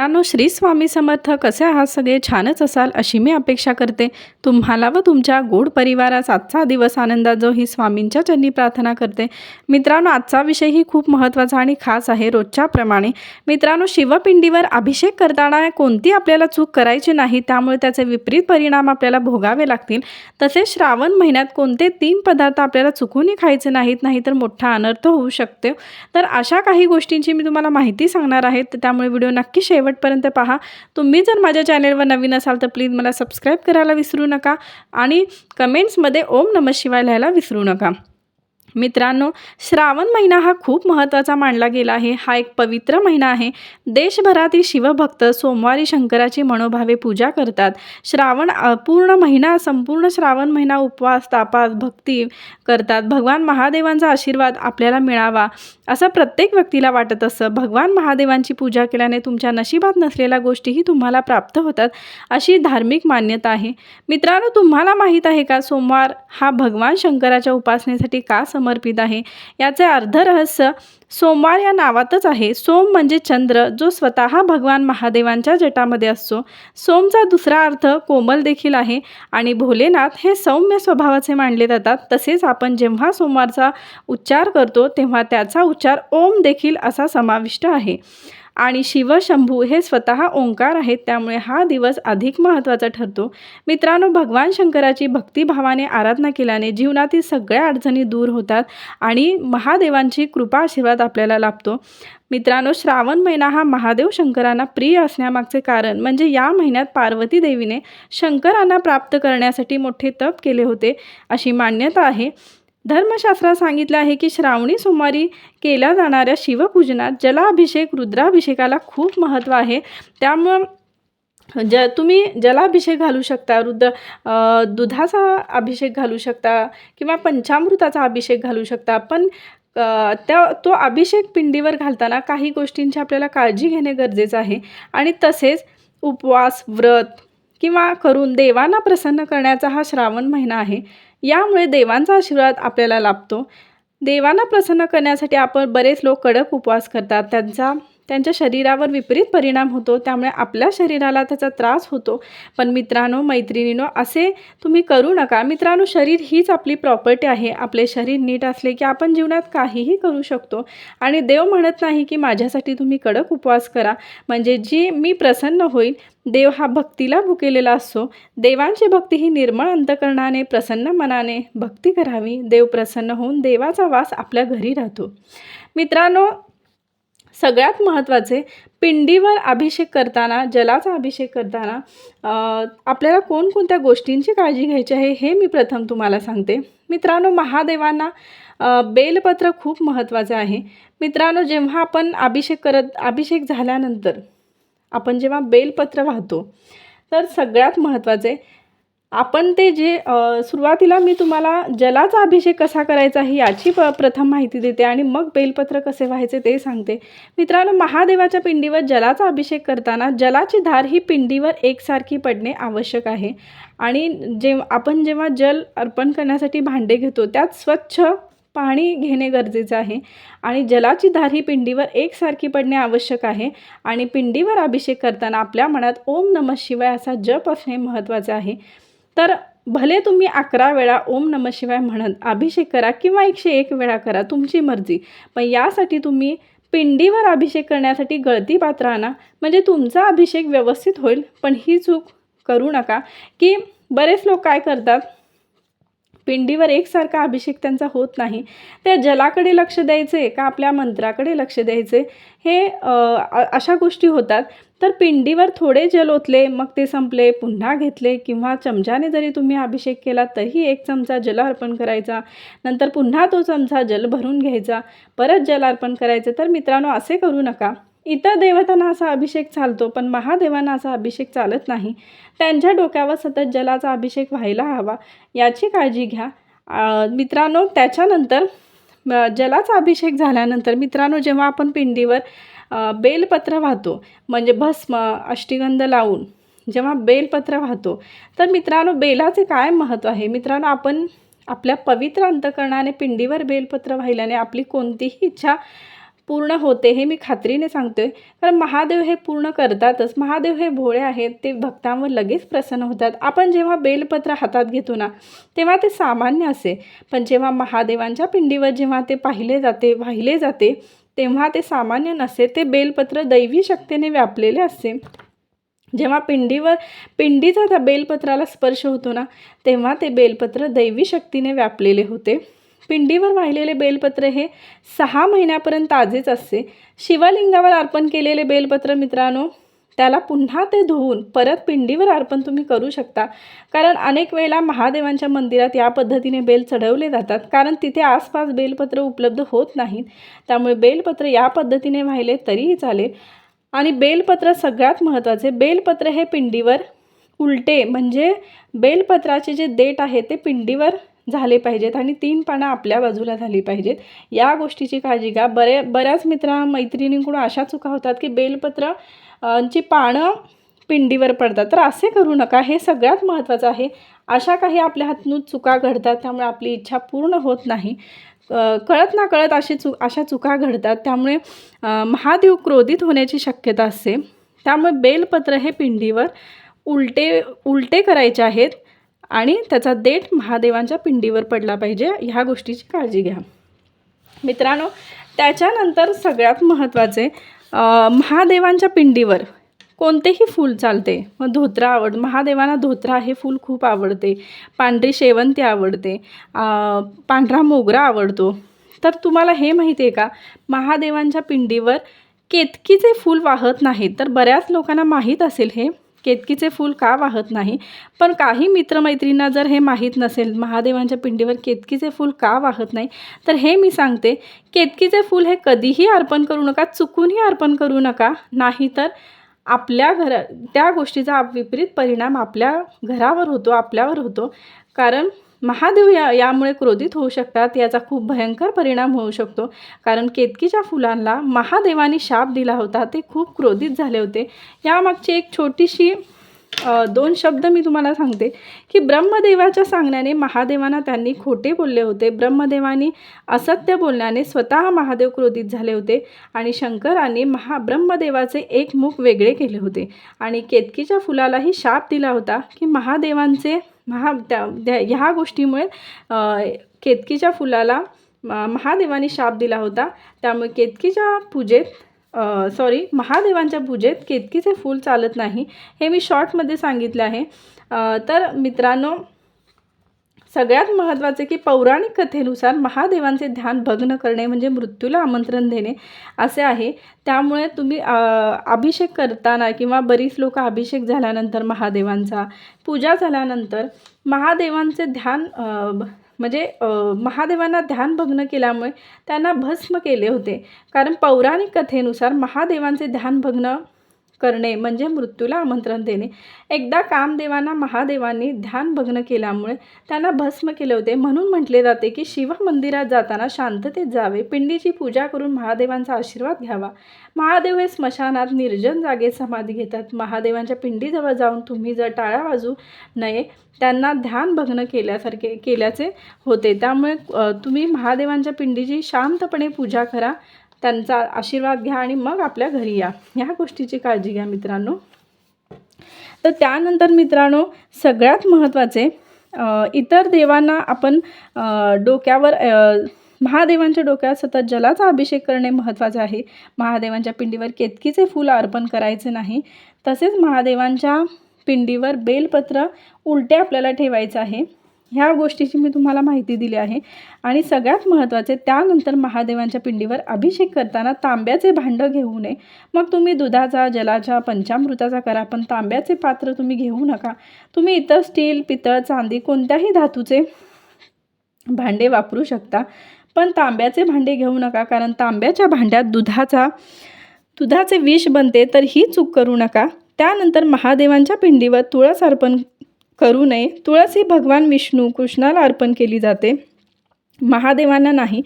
मित्रांनो श्री स्वामी समर्थ कसे आहात? सगळे छानच असाल अशी मी अपेक्षा करते. तुम्हाला व तुमच्या गोड परिवारास आजचा दिवस आनंदात जो ही स्वामींच्या चरणी प्रार्थना करते. मित्रांनो आजचा विषयही खूप महत्त्वाचा आणि खास आहे रोजच्याप्रमाणे मित्रांनो शिवपिंडीवर अभिषेक करताना कोणती आपल्याला चूक करायची नाही त्यामुळे त्याचे विपरीत परिणाम आपल्याला भोगावे लागतील. तसेच श्रावण महिन्यात कोणते तीन पदार्थ आपल्याला चुकूनही खायचे नाहीत नाही तर मोठा अनर्थ होऊ शकतो. तर अशा काही गोष्टींची मी तुम्हाला माहिती सांगणार आहे. त्यामुळे व्हिडिओ नक्की शेवटपर्यंत पहा. तुम्ही जर माझ्या चॅनेलवर नवीन असाल तर प्लीज मला सबस्क्राईब करायला विसरू नका आणि कमेंट्समध्ये ओम नम शिवाय लिहायला विसरू नका. मित्रांनो श्रावण महिना हा खूप महत्त्वाचा मानला गेला आहे. हा एक पवित्र महिना आहे. देशभरातील शिवभक्त सोमवारी शंकराची मनोभावे पूजा करतात. श्रावण पूर्ण महिना संपूर्ण श्रावण महिना उपवास तापास भक्ती करतात. भगवान महादेवांचा आशीर्वाद आपल्याला मिळावा असं प्रत्येक व्यक्तीला वाटत असतं. भगवान महादेवांची पूजा केल्याने तुमच्या नशिबात नसलेल्या गोष्टीही तुम्हाला प्राप्त होतात अशी धार्मिक मान्यता आहे. मित्रांनो तुम्हाला माहीत आहे का सोमवार हा भगवान शंकराच्या उपासनेसाठी का समर्पित आहे. याचे अर्ध रहस्य सोमवार या नावातच आहे. सोम म्हणजे चंद्र जो स्वतः भगवान महादेवांच्या जटामध्ये असतो. सोमचा दुसरा अर्थ कोमल देखील आहे आणि भोलेनाथ हे सौम्य स्वभावाचे मानले जातात. तसेच आपण जेव्हा सोमवारचा उच्चार करतो तेव्हा त्याचा उच्चार ओम देखील असा समाविष्ट आहे. आणि शिवशंभू हे स्वतः ओंकार आहेत त्यामुळे हा दिवस अधिक महत्त्वाचा ठरतो. मित्रांनो भगवान शंकराची भक्तिभावाने आराधना केल्याने जीवनातील सगळ्या अडचणी दूर होतात आणि महादेवांची कृपा आशीर्वाद आपल्याला लाभतो. मित्रांनो श्रावण महिना हा महादेव शंकरांना प्रिय असण्यामागचे कारण म्हणजे या महिन्यात पार्वती देवीने शंकरांना प्राप्त करण्यासाठी मोठे तप केले होते अशी मान्यता आहे. धर्मशास्त्रात सांगितलं आहे की श्रावणी सोमवारी केल्या जाणाऱ्या शिवपूजनात जलाभिषेक रुद्राभिषेकाला खूप महत्त्व आहे. त्यामुळं ज तुम्ही जलाभिषेक घालू शकता रुद्र दुधाचा अभिषेक घालू शकता किंवा पंचामृताचा अभिषेक घालू शकता. पण त्या तो अभिषेक पिंडीवर घालताना काही गोष्टींची आपल्याला काळजी घेणे गरजेचं आहे. आणि तसेच उपवास व्रत किंवा करून देवांना प्रसन्न करण्याचा हा श्रावण महिना आहे. यामुळे देवांचा आशीर्वाद आपल्याला लाभतो. देवांना प्रसन्न करण्यासाठी आपण बरेच लोक कडक उपवास करतात. त्यांचा त्यांच्या शरीरावर विपरीत परिणाम होतो. त्यामुळे आपल्या शरीराला त्याचा त्रास होतो. पण मित्रांनो मैत्रिणीनो असे तुम्ही करू नका. मित्रांनो शरीर हीच आपली प्रॉपर्टी आहे. आपले शरीर नीट असले की आपण जीवनात काहीही करू शकतो. आणि देव म्हणत नाही की माझ्यासाठी तुम्ही कडक उपवास करा. म्हणजे जी मी प्रसन्न होईल देव हा भक्तीला भुकेलेला असतो देवांची भक्ती ही निर्मळ अंतकरणाने प्रसन्न मनाने भक्ती करावी. देव प्रसन्न होऊन देवाचा वास आपल्या घरी राहतो. मित्रांनो सगळ्यात महत्त्वाचे पिंडीवर अभिषेक करताना जलाचा अभिषेक करताना आपल्याला कोणकोणत्या गोष्टींची काळजी घ्यायची आहे हे मी प्रथम तुम्हाला सांगते. मित्रांनो महादेवांना बेलपत्र खूप महत्त्वाचं आहे. मित्रांनो जेव्हा आपण अभिषेक करत अभिषेक झाल्यानंतर आपण जेव्हा बेलपत्र वाहतो तर सगळ्यात महत्त्वाचे आपण ते जे सुरुवातीला मी तुम्हाला जलाचा अभिषेक कसा करायचा ही याची प प्रथम माहिती देते आणि मग बेलपत्र कसे व्हायचे ते सांगते. मित्रांनो महादेवाच्या पिंडीवर जलाचा अभिषेक करताना जलाची धार ही पिंडीवर एकसारखी पडणे आवश्यक आहे. आणि जे आपण जेव्हा जल अर्पण करण्यासाठी भांडे घेतो त्यात स्वच्छ पाणी घेणे गरजेचं आहे. आणि जलाची धार ही पिंडीवर एकसारखी पडणे आवश्यक आहे. आणि पिंडीवर अभिषेक करताना आपल्या मनात ओम नम शिवाय असा जप असणे महत्त्वाचे आहे. तर भले तुम्ही अकरा वेळा ओम नम शिवाय म्हणत अभिषेक करा किंवा एकशे एक वेळा करा तुमची मर्जी. पण यासाठी तुम्ही पिंडीवर अभिषेक करण्यासाठी गळती पात्र आणा. म्हणजे तुमचा अभिषेक व्यवस्थित होईल. पण ही चूक करू नका. की बरेच लोक काय करतात? पिंडीवर एकसारखा अभिषेक त्यांचा होत नाही. त्या जलाकडे लक्ष द्यायचे का आपल्या मंत्राकडे लक्ष द्यायचे? हे अशा गोष्टी होतात. तर पिंडीवर थोडे जल ओतले मग ते संपले पुन्हा घेतले किंवा चमच्याने जरी तुम्ही अभिषेक केला तरी एक चमचा जल अर्पण करायचा. नंतर पुन्हा तो चमचा जल भरून घ्यायचा. परत जल अर्पण करायचं. तर मित्रांनो असे करू नका. इतर देवतांना असा अभिषेक चालतो पण महादेवांना असा अभिषेक चालत नाही. त्यांच्या डोक्यावर सतत जलाचा अभिषेक व्हायला हवा याची काळजी घ्या. मित्रांनो त्याच्यानंतर जलाचा अभिषेक झाल्यानंतर मित्रांनो जेव्हा आपण पिंडीवर बेलपत्र वाहतो म्हणजे भस्म अष्टीगंध लावून जेव्हा बेलपत्र वाहतो तर मित्रांनो बेलाचे काय महत्त्व आहे? मित्रांनो आपण आपल्या पवित्र अंतकरणाने पिंडीवर बेलपत्र वाहिल्याने आपली कोणतीही इच्छा पूर्ण होते हे मी खात्रीने सांगतोय. कारण महादेव हे पूर्ण करतातच. महादेव हे भोळे आहेत ते भक्तांवर लगेच प्रसन्न होतात. आपण जेव्हा बेलपत्र हातात घेतो ना तेव्हा ते सामान्य असे. पण जेव्हा महादेवांच्या पिंडीवर जेव्हा ते पाहिले जाते वाहिले जाते तेव्हा ते सामान्य नसे ते बेलपत्र दैवी शक्तीने व्यापलेले असते जेव्हा पिंडीवर पिंडीचा त्या बेलपत्राला स्पर्श होतो ना तेव्हा ते बेलपत्र दैवी शक्तीने व्यापलेले होते. पिंडीवर वाहिलेले बेलपत्र हे सहा महिन्यापर्यंत ताजेच असते. शिवलिंगावर अर्पण केलेले बेलपत्र मित्रांनो त्याला पुन्हा ते धुवून परत पिंडीवर अर्पण तुम्ही करू शकता. कारण अनेक वेळेला महादेवांच्या मंदिरात या पद्धतीने बेल चढवले जातात. कारण तिथे आसपास बेलपत्र उपलब्ध होत नाहीत. त्यामुळे बेलपत्र या पद्धतीने वाहिले तरीही चालेल. आणि बेलपत्र सगळ्यात महत्त्वाचे बेलपत्र हे पिंडीवर उलटे म्हणजे बेलपत्राचे जे देठ आहे ते पिंडीवर झाले पाहिजेत आणि तीन पानं आपल्या बाजूला झाली पाहिजेत. या गोष्टीची काळजी घ्या. बरे बऱ्याच मित्रा मैत्रिणींकडून अशा चुका होतात की बेलपत्र ची पानं पिंडीवर पडतात. तर असे करू नका. हे सगळ्यात महत्त्वाचं आहे. अशा काही आपल्या हातून चुका घडतात त्यामुळे आपली इच्छा पूर्ण होत नाही. कळत ना कळत अशी चु अशा चुका घडतात. त्यामुळे महादेव क्रोधित होण्याची शक्यता असते. त्यामुळे बेलपत्र हे पिंडीवर उलटे उलटे करायचे आहेत. आणि त्याचा देठ महादेवांच्या पिंडीवर पडला पाहिजे ह्या गोष्टीची काळजी घ्या. मित्रांनो त्याच्यानंतर सगळ्यात महत्त्वाचे महादेवांच्या पिंडीवर कोणतेही फूल चालते. मग धोत्रा आवड महादेवांना धोत्रा हे फूल खूप आवडते. पांढरी शेवंती आवडते. पांढरा मोगरा आवडतो. तर तुम्हाला हे माहिती आहे का? महादेवांच्या पिंडीवर केतकीचे फूल वाहत नाहीत. तर बऱ्याच लोकांना माहीत असेल हे. केतकीचे फूल का वाहत नाही? पण काही मित्रमैत्रींना जर हे माहीत नसेल महादेवांच्या पिंडीवर केतकीचे फूल का वाहत नाही? तर हे मी सांगते केतकीचे फूल हे कधीही अर्पण करू नका चुकूनही अर्पण करू नका. नाहीतर आपल्या घरा त्या गोष्टीचा विपरीत परिणाम आपल्या घरावर होतो आपल्यावर होतो. कारण महादेव या यामुळे क्रोधित होऊ शकतात याचा खूप भयंकर परिणाम होऊ शकतो. कारण केतकीच्या फुलांना महादेवाने शाप दिला होता ते खूप क्रोधित झाले होते. यामागची एक छोटीशी दोन शब्द मी तुम्हाला सांगते की ब्रह्मदेवाच्या सांगण्याने महादेवांना त्यांनी खोटे बोलले होते. ब्रह्मदेवानी असत्य बोलण्याने स्वतः महादेव क्रोधित झाले होते आणि शंकरांनी महा ब्रह्मदेवाचे एक मुख वेगळे केले होते. आणि केतकीच्या फुलालाही शाप दिला होता की महादेवांचे महा त्या ह्या गोष्टीमुळे केतकीच्या फुलाला महादेवाने शाप दिला होता. त्यामुळे केतकीच्या पूजेत सॉरी महादेवांच्या पूजेत केतकीचे फूल चालत नाही हे मी शॉर्टमध्ये सांगितले आहे. तर मित्रांनो सगळ्यात महत्त्वाचे की पौराणिक कथेनुसार महादेवांचे ध्यान भग्न करणे म्हणजे मृत्यूला आमंत्रण देणे असे आहे. त्यामुळे तुम्ही अभिषेक करताना किंवा बरीच लोक अभिषेक झाल्यानंतर महादेवांचा पूजा झाल्यानंतर महादेवांचे ध्यान म्हणजे महादेवांना ध्यान भग्न केल्यामुळे त्यांना भस्म केले होते. कारण पौराणिक कथेनुसार महादेवांचे ध्यान भग्न करणे म्हणजे मृत्यूला आमंत्रण देणे. एकदा कामदेवांना महादेवांनी ध्यान भग्न केल्यामुळे त्यांना भस्म केले होते. म्हणून म्हटले जाते की शिव मंदिरात जाताना शांततेत जावे पिंडीची पूजा करून महादेवांचा आशीर्वाद घ्यावा. महादेव हे स्मशानात निर्जन जागेत समाधी घेतात. महादेवांच्या पिंडीजवळ जाऊन तुम्ही जर टाळ्या वाजू नये त्यांना ध्यान भग्न केल्यासारखे केल्याचे होते. त्यामुळे तुम्ही महादेवांच्या पिंडीची शांतपणे पूजा करा. त्यांचा आशीर्वाद घ्या आणि मग आपल्या घरी या. ह्या गोष्टीची काळजी घ्या मित्रांनो. तर त्यानंतर मित्रांनो सगळ्यात महत्त्वाचे इतर देवांना आपण डोक्यावर महादेवांच्या डोक्यात सतत जलाचा अभिषेक करणे महत्त्वाचे आहे. महादेवांच्या पिंडीवर केतकीचे फूल अर्पण करायचे नाही. तसेच महादेवांच्या पिंडीवर बेलपत्र उलटे आपल्याला ठेवायचं आहे. ह्या गोष्टीची मी तुम्हाला माहिती दिली आहे. आणि सगळ्यात महत्त्वाचे त्यानंतर महादेवांच्या पिंडीवर अभिषेक करताना तांब्याचे भांडं घेऊ नये. मग तुम्ही दुधाचा जलाचा पंचामृताचा करा पण तांब्याचे पात्र तुम्ही घेऊ नका. तुम्ही इतर स्टील पितळ चांदी कोणत्याही धातूचे भांडे वापरू शकता. पण तांब्याचे भांडे घेऊ नका कारण तांब्याच्या भांड्यात दुधाचा दुधाचे विष बनते तर ही चूक करू नका. त्यानंतर महादेवांच्या पिंडीवर तुळस अर्पण करू नये. तुळस ही भगवान विष्णू कृष्णाला अर्पण केली जाते. महादेवांना नाही.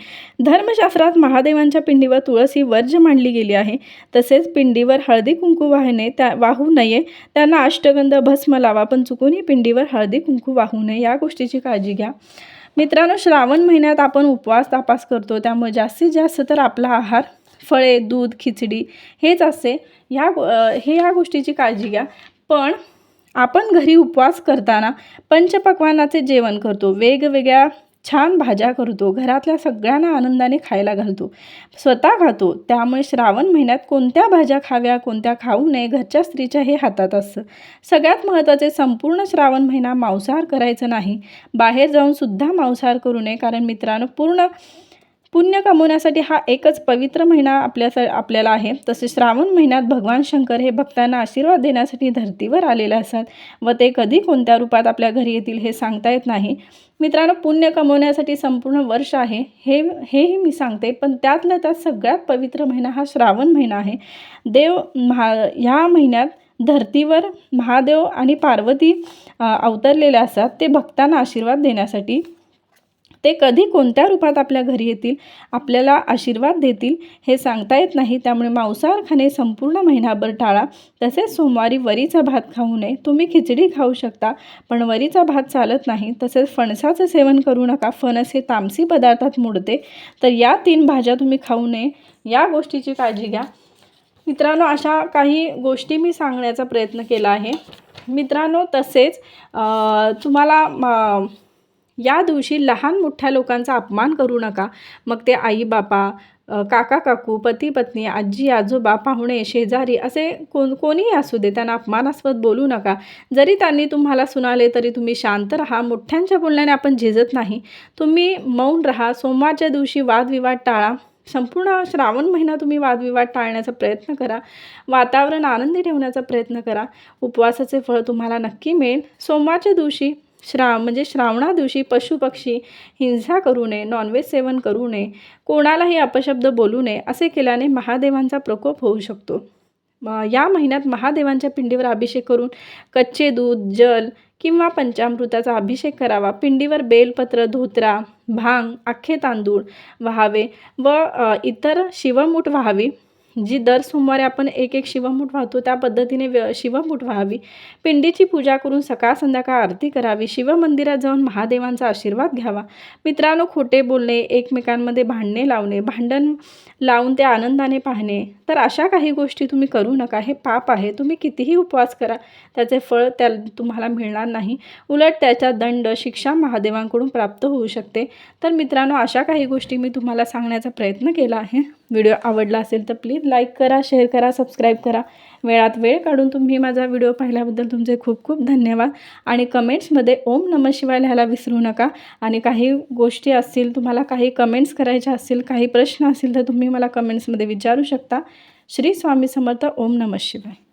धर्मशास्त्रात महादेवांच्या पिंडीवर तुळस ही वर्ज मांडली गेली आहे. तसेच पिंडीवर हळदी कुंकू वाहणे त्या वाहू नये. त्यांना अष्टगंध भस्म लावा पण चुकूनही पिंडीवर हळदी कुंकू वाहू नये. या गोष्टीची काळजी घ्या. मित्रांनो श्रावण महिन्यात आपण उपवास तापास करतो. त्यामुळे जास्तीत जास्त तर आपला आहार फळे दूध खिचडी हेच असते ह्या हे ह्या गोष्टीची काळजी घ्या. पण आपण घरी उपवास करताना पंचपक्वानाचे जेवण करतो. वेगवेगळ्या छान भाज्या करतो. घरातल्या सगळ्यांना आनंदाने खायला घालतो. स्वतः खातो. त्यामुळे श्रावण महिन्यात कोणत्या भाज्या खाव्या कोणत्या खाऊ नये घरच्या स्त्रीच्या हे हातात असतं. सगळ्यात महत्त्वाचे संपूर्ण श्रावण महिना मांसाहार करायचं नाही. बाहेर जाऊन सुद्धा मांसाहार करू नये. कारण मित्रांनो पूर्ण पुण्य कमवण्यासाठी हा एकच पवित्र महिना आपल्या आपल्याला आहे. तसे श्रावण महिन्यात भगवान शंकर हे भक्तांना आशीर्वाद देण्यासाठी धर्तीवर आलेले असतात व ते कधी कोणत्या रूपात आपल्या घरी येतील हे सांगता येत नाही. मित्रांनो पुण्य कमवण्यासाठी संपूर्ण वर्ष आहे. हे हेही मी सांगते पण त्यातल्या त्यात सगळ्यात पवित्र महिना हा श्रावण महिना आहे. देव महा ह्या महिन्यात धर्तीवर महादेव आणि पार्वती अवतरलेले असतात. ते भक्तांना आशीर्वाद देण्यासाठी ते कधी कोणत्या रूपात आपल्या घरी येतील आपल्याला आशीर्वाद देतील हे सांगता येत नाही. त्यामुळे मांसाहार खाणे संपूर्ण महिनाभर टाळा. तसेच सोमवारी वरीचा भात खाऊ नये. तुम्ही खिचडी खाऊ शकता पण वरीचा भात चालत नाही. तसेच फणसाचं सेवन करू नका. फणस हे तामसी पदार्थात मोडते. तर या तीन भाज्या तुम्ही खाऊ नये. या गोष्टीची काळजी घ्या. मित्रांनो अशा काही गोष्टी मी सांगण्याचा प्रयत्न केला आहे. मित्रांनो तसेच तुम्हाला मा या दिवशी लहान मोठ्या लोकांचा अपमान करू नका. मग ते आई बापा काका काकू पती पत्नी आजी आजोबा पाहुणे शेजारी असे कोण कोणीही असू दे त्यांना अपमानास्पद बोलू नका. जरी त्यांनी तुम्हाला सुनाले तरी तुम्ही शांत राहा. मोठ्यांच्या बोलण्याने आपण झिजत नाही. तुम्ही मौन राहा. सोमवारच्या दिवशी वादविवाद टाळा. संपूर्ण श्रावण महिना तुम्ही वादविवाद टाळण्याचा प्रयत्न करा. वातावरण आनंदी ठेवण्याचा प्रयत्न करा. उपवासाचे फळ तुम्हाला नक्की मिळेल. सोमवारच्या दिवशी श्राव म्हणजे श्रावणा दिवशी पशुपक्षी हिंसा करू नये नॉनव्हेज सेवन करू नये कोणालाही अपशब्द बोलू नये असे केल्याने महादेवांचा प्रकोप होऊ शकतो. या महिन्यात महादेवांच्या पिंडीवर अभिषेक करून कच्चे दूध जल किंवा पंचामृताचा अभिषेक करावा. पिंडीवर बेलपत्र धोत्रा भांग अख्खे तांदूळ व्हावे व इतर शिवमूठ व्हावी. जी दर सोमवारी आपण एक एक शिवमूठ वाहतो त्या पद्धतीने व्य शिवमूठ व्हावी. पिंडीची पूजा करून सकाळ संध्याकाळ आरती करावी. शिवमंदिरात जाऊन महादेवांचा आशीर्वाद घ्यावा. मित्रांनो खोटे बोलणे एकमेकांमध्ये भांडणे लावणे भांडण लावून ते आनंदाने पाहणे तर अशा काही गोष्टी तुम्ही करू नका. हे पाप आहे. तुम्ही कितीही उपवास करा त्याचे फळ त्या तुम्हाला मिळणार नाही. उलट त्याचा दंड शिक्षा महादेवांकडून प्राप्त होऊ शकते. तर मित्रांनो अशा काही गोष्टी मी तुम्हाला सांगण्याचा प्रयत्न केला आहे. व्हिडिओ आवडला असेल तर प्लीज लाईक करा शेअर करा सबस्क्राईब करा. वेळात वेळ काढून तुम्ही माझा व्हिडिओ पाहिल्याबद्दल तुमचे खूप खूप धन्यवाद. आणि कमेंट्समध्ये ओम नम शिवाय लिहायला विसरू नका. आणि काही गोष्टी असतील तुम्हाला काही कमेंट्स करायच्या असतील काही प्रश्न असतील तर तुम्ही मला कमेंट्समध्ये विचारू शकता. श्री स्वामी समर्थ ओम नम शिवाय.